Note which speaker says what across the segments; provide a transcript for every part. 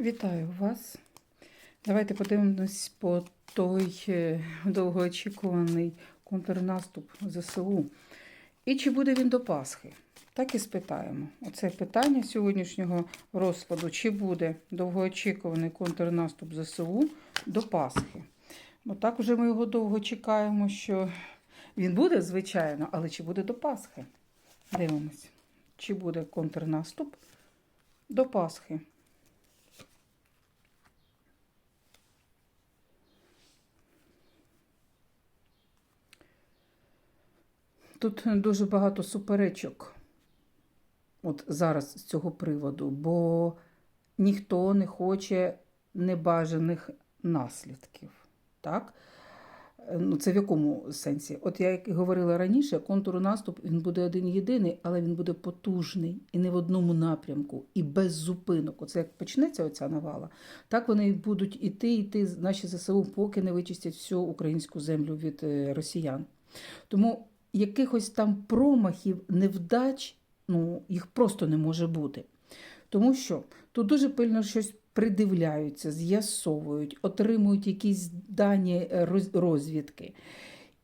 Speaker 1: Вітаю вас. Давайте подивимось по той е, довгоочікуваний контрнаступ ЗСУ. І чи буде він до Пасхи? Так і спитаємо. Оце питання сьогоднішнього розкладу: чи буде довгоочікуваний контрнаступ ЗСУ до Пасхи? Бо так вже ми його довго чекаємо, що він буде, звичайно, але чи буде до Пасхи? Дивимось, чи буде контрнаступ до Пасхи. Тут дуже багато суперечок от зараз з цього приводу, бо ніхто не хоче небажаних наслідків. Так? Ну, це в якому сенсі? От я як і говорила раніше, контрнаступ він буде один єдиний, але він буде потужний і не в одному напрямку, і без зупинок. Оце як почнеться оця навала, так вони будуть іти, іти, наші ЗСУ, поки не вичистять всю українську землю від е, росіян. Тому якихось там промахів, невдач, ну, їх просто не може бути. Тому що тут дуже пильно щось придивляються, з'ясовують, отримують якісь дані розвідки.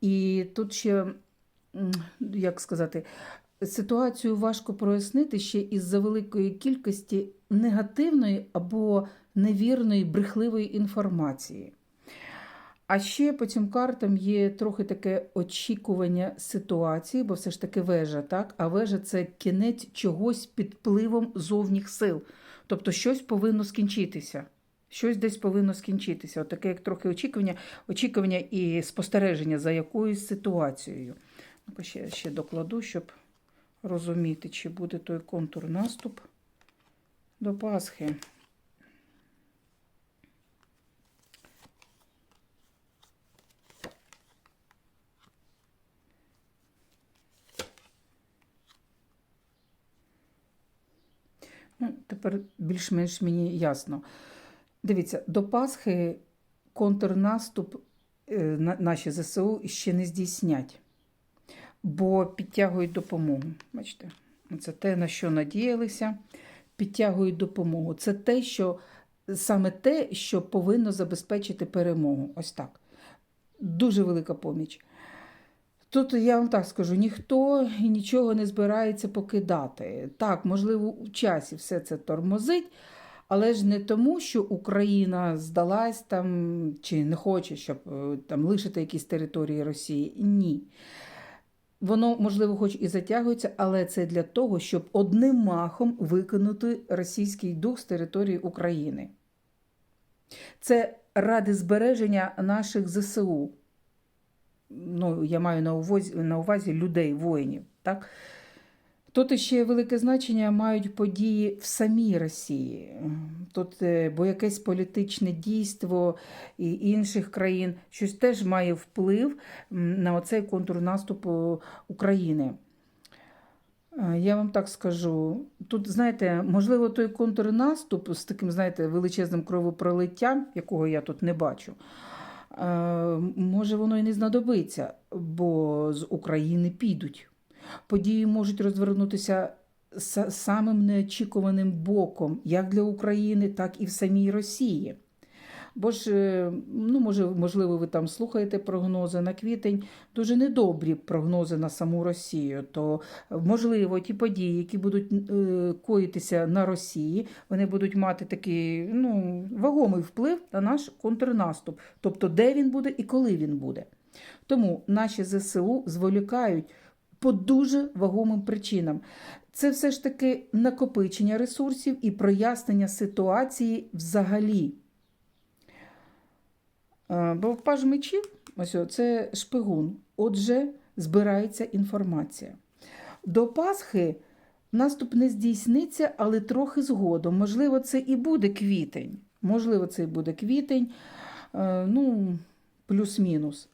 Speaker 1: І тут ще, як сказати, ситуацію важко прояснити ще із-за великої кількості негативної або невірної, брехливої інформації. А ще по цим картам є трохи таке очікування ситуації, бо все ж таки вежа, так? А вежа це кінець чогось під впливом зовніх сил. Тобто щось повинно скінчитися. Щось десь повинно скінчитися. От таке, як трохи очікування, очікування і спостереження за якоюсь ситуацією. Ну, ще, ще докладу, щоб розуміти, чи буде той контур наступ до Пасхи. Ну, тепер більш-менш мені ясно. Дивіться, до Пасхи контрнаступ е, наші ЗСУ ще не здійснять, бо підтягують допомогу. Бачите, це те, на що надіялися, підтягують допомогу. Це те, що саме те, що повинно забезпечити перемогу. Ось так. Дуже велика поміч. Тут я вам так скажу: ніхто і нічого не збирається покидати. Так, можливо, у часі все це тормозить, але ж не тому, що Україна здалась там чи не хоче, щоб е, там лишити якісь території Росії. Ні. Воно, можливо, хоч і затягується, але це для того, щоб одним махом виконати російський дух з території України. Це ради збереження наших ЗСУ ну, я маю на увазі, на увазі людей, воїнів. Так? Тут ще велике значення мають події в самій Росії. Тут, е, бо якесь політичне дійство і інших країн щось теж має вплив на оцей контрнаступ України. Е, Я вам так скажу. Тут, знаєте, можливо, той контрнаступ з таким, знаєте, величезним кровопролиттям, якого я тут не бачу, може воно і не знадобиться, бо з України підуть. Події можуть розвернутися са- самим неочікуваним боком, як для України, так і в самій Росії. Бо ж, е, ну, може, можливо, ви там слухаєте прогнози на квітень, дуже недобрі прогнози на саму Росію. То, можливо, ті події, які будуть е, коїтися на Росії, вони будуть мати такий ну, вагомий вплив на наш контрнаступ. Тобто, де він буде і коли він буде. Тому наші ЗСУ зволікають по дуже вагомим причинам. Це все ж таки накопичення ресурсів і прояснення ситуації взагалі. Е, Бо паж мечів, ось це шпигун. Отже, збирається інформація. До Пасхи наступ не здійсниться, але трохи згодом. Можливо, це і буде квітень. Можливо, це і буде квітень, е, ну, плюс-мінус.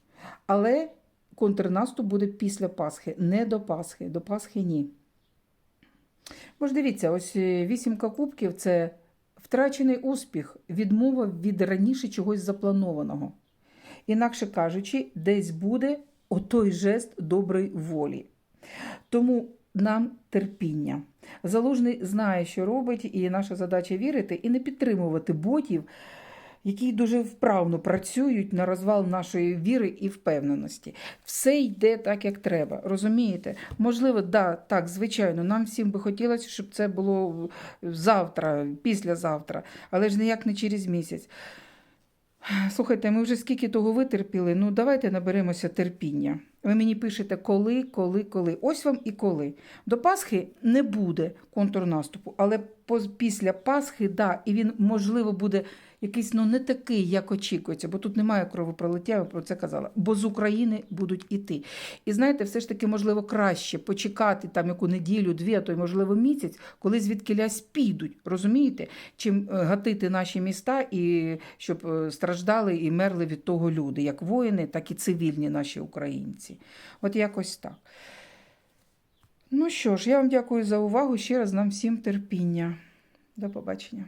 Speaker 1: Але контрнаступ буде після Пасхи, не до Пасхи. До Пасхи ні. Бо ж дивіться, ось е, вісімка кубків це втрачений успіх, відмова від раніше чогось запланованого. Інакше кажучи, десь буде отой жест доброї волі. Тому нам терпіння. Залужний знає, що робить, і наша задача вірити і не підтримувати ботів, які дуже вправно працюють на розвал нашої віри і впевненості. Все йде так, як треба. Розумієте? Можливо, да, так, звичайно, нам всім би хотілося, щоб це було завтра, післязавтра, але ж ніяк не через місяць. Слухайте, ми вже скільки того витерпіли. Ну, давайте наберемося терпіння. Ви мені пишете, коли, коли, коли. Ось вам і коли. До Пасхи не буде контрнаступу, але після Пасхи, да, і він, можливо, буде якийсь ну, не такий, як очікується, бо тут немає кровопролиття, я про це казала. Бо з України будуть іти. І знаєте, все ж таки, можливо, краще почекати там яку неділю, дві, а то й, можливо, місяць, коли звідкилясь підуть, розумієте, чим е, гатити наші міста і щоб е, страждали і мерли від того люди, як воїни, так і цивільні наші українці. От якось так. Ну що ж, я вам дякую за увагу. Ще раз нам всім терпіння. До побачення.